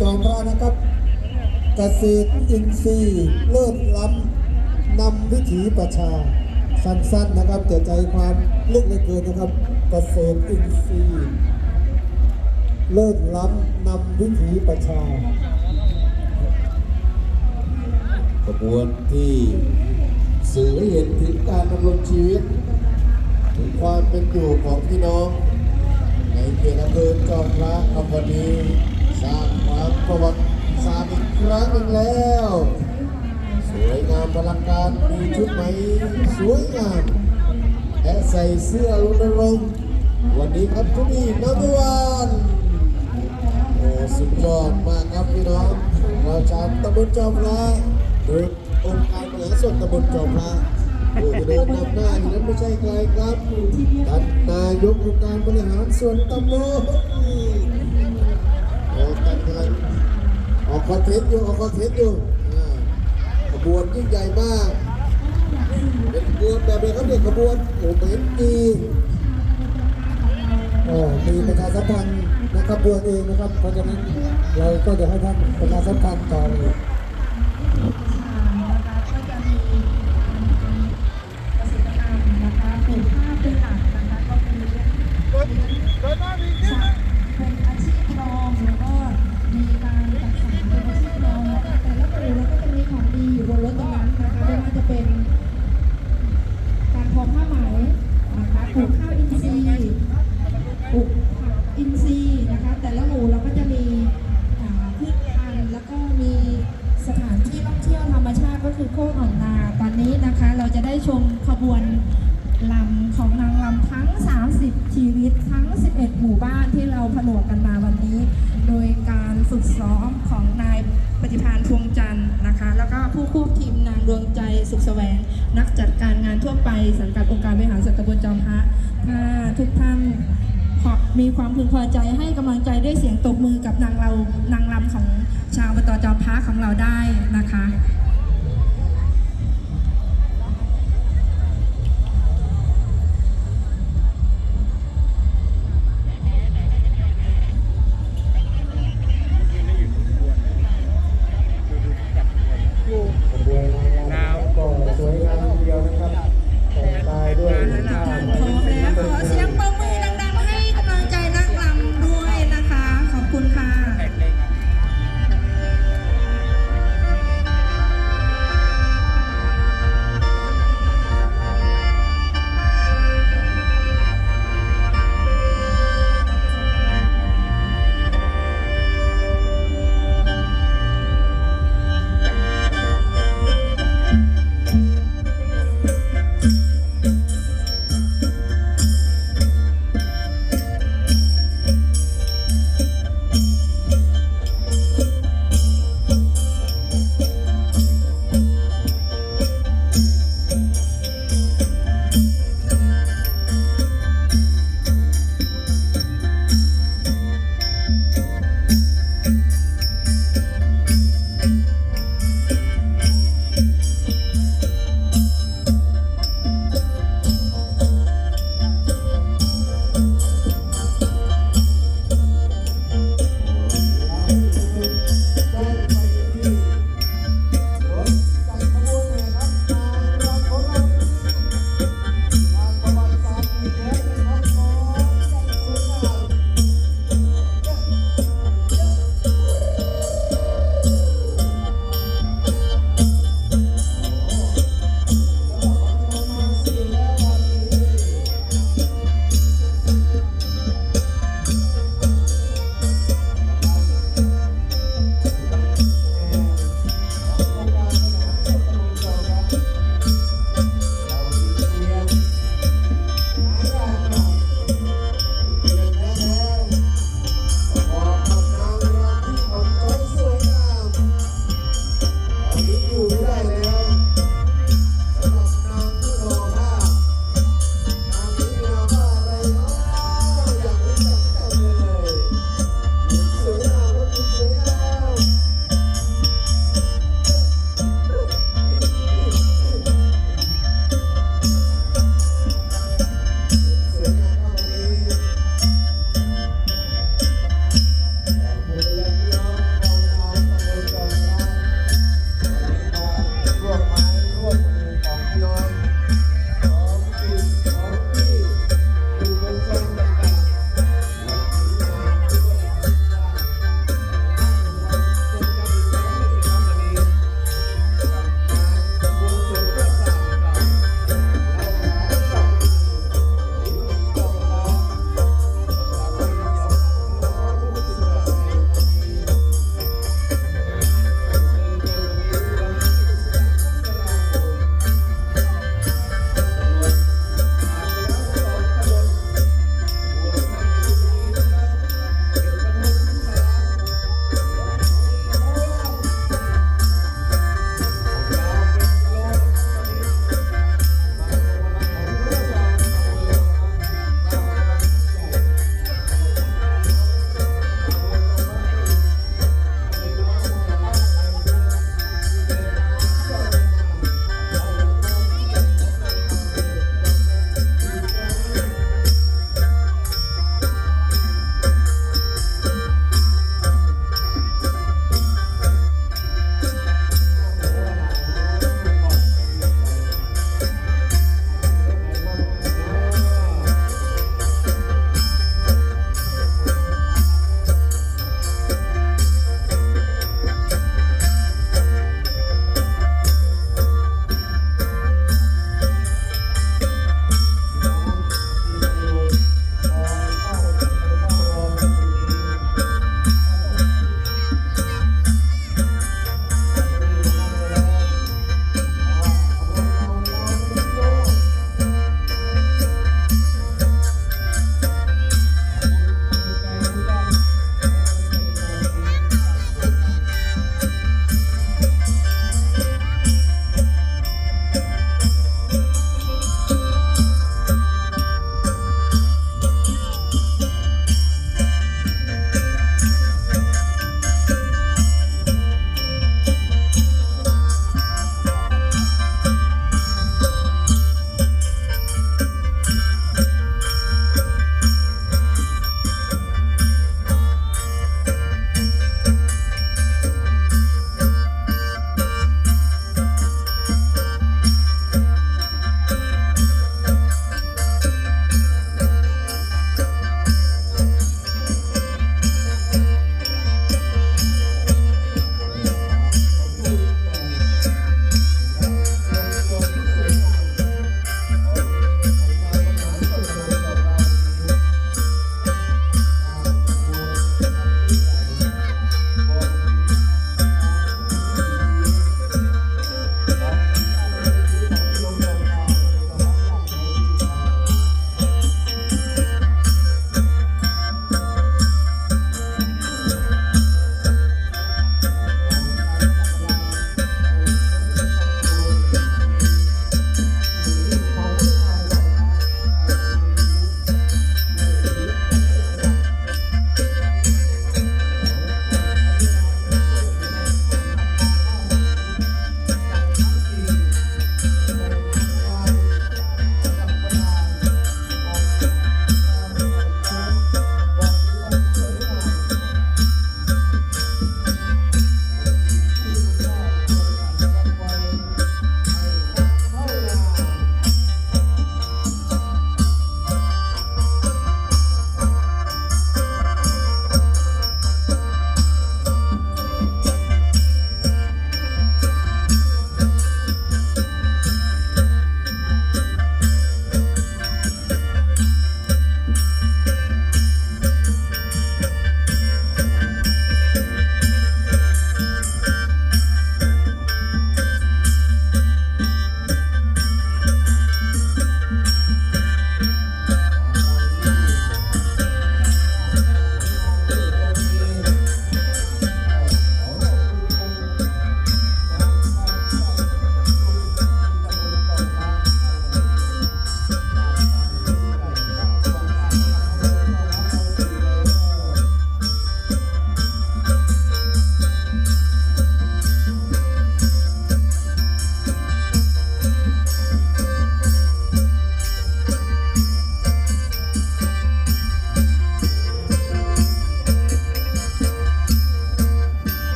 จอมพระนะครับเกษตรอินทรีย์เลิศล้ำนำวิถีประชาสั้นๆนะครับแต่ใจความลึกเหลือเกินนะครับเกษตรอินทรีย์เลิศล้ำนำวิถีประชาขบวนที่สื่อให้เห็นถึงการดำรงชีวิต ถึงความเป็นอยู่ของพี่น้อง ในเขตอำเภอจอมพระครับวันนี้ สร้างความประวัติศาสตร์อีกครั้งหนึ่งแล้ว สวยงามอลังการมีชุดไหมสวยงามและใส่เสื้อรณรงค์วันนี้ครับทุกนี่นัมวันโอ้สุดยอดมากครับพี่น้องเราชาวตำบลจอมพระโดยองค์การบริหารส่วนตำบลจอมพระผู้จะเดินนำหน้านั้นไม่ใช่ใครครับท่านนายกองค์การบริหารส่วนตำบล ออกคอนเทนต์อยู่ออกคอนเทนต์อยู่อ่าขบวนยิ่งใหญ่มากเป็นขบวนแบบไหนครับเนี่ยขบวนโอ้เป็นดีโอ้มีประชาสัมพันธ์นะครับบวนเองนะครับเพราะฉะนั้นเราก็จะให้ท่านประชาสัมพันธ์ต่อเลย ทุกท่านขอมีความพึงพอใจให้กำลังใจด้วยเสียงตบมือกับนางเรานางรำของชาวบตจอพระของเราได้นะคะ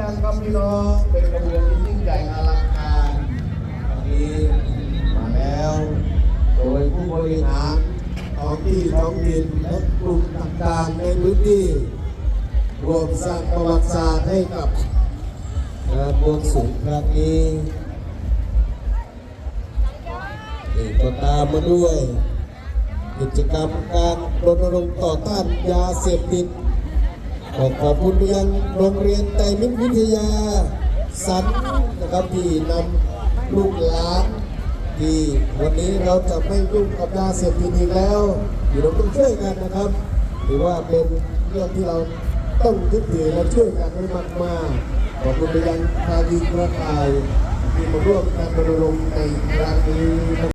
ดังครับพี่น้องเป็นกระบวนที่ยิ่งใหญ่อลังการนี้มาแล้ว โดยผู้บริหารของที่ท้องดินและกลุ่มต่างๆในพื้นที่รวมสร้างประวัติศาสตร์ให้กับกระบวนสูงครั้งนี้เอกตามมาด้วย กิจกรรมการรณรงค์ต่อต้านยาเสพติด ขอขอบคุณไปยังโรงเรียนไตรมิตรวิทยาสันนะครับที่นำลูกหลานที่วันนี้เราจะไม่ยุ่งกับยาเสพติดอีกแล้วที่เราต้องช่วยกันนะครับถือว่าเป็นเรื่องที่เราต้องยึดถือและช่วยกันให้มากๆขอบคุณไปยังทาวีกระต่ายที่มาร่วมการรณรงค์ในครั้งนี้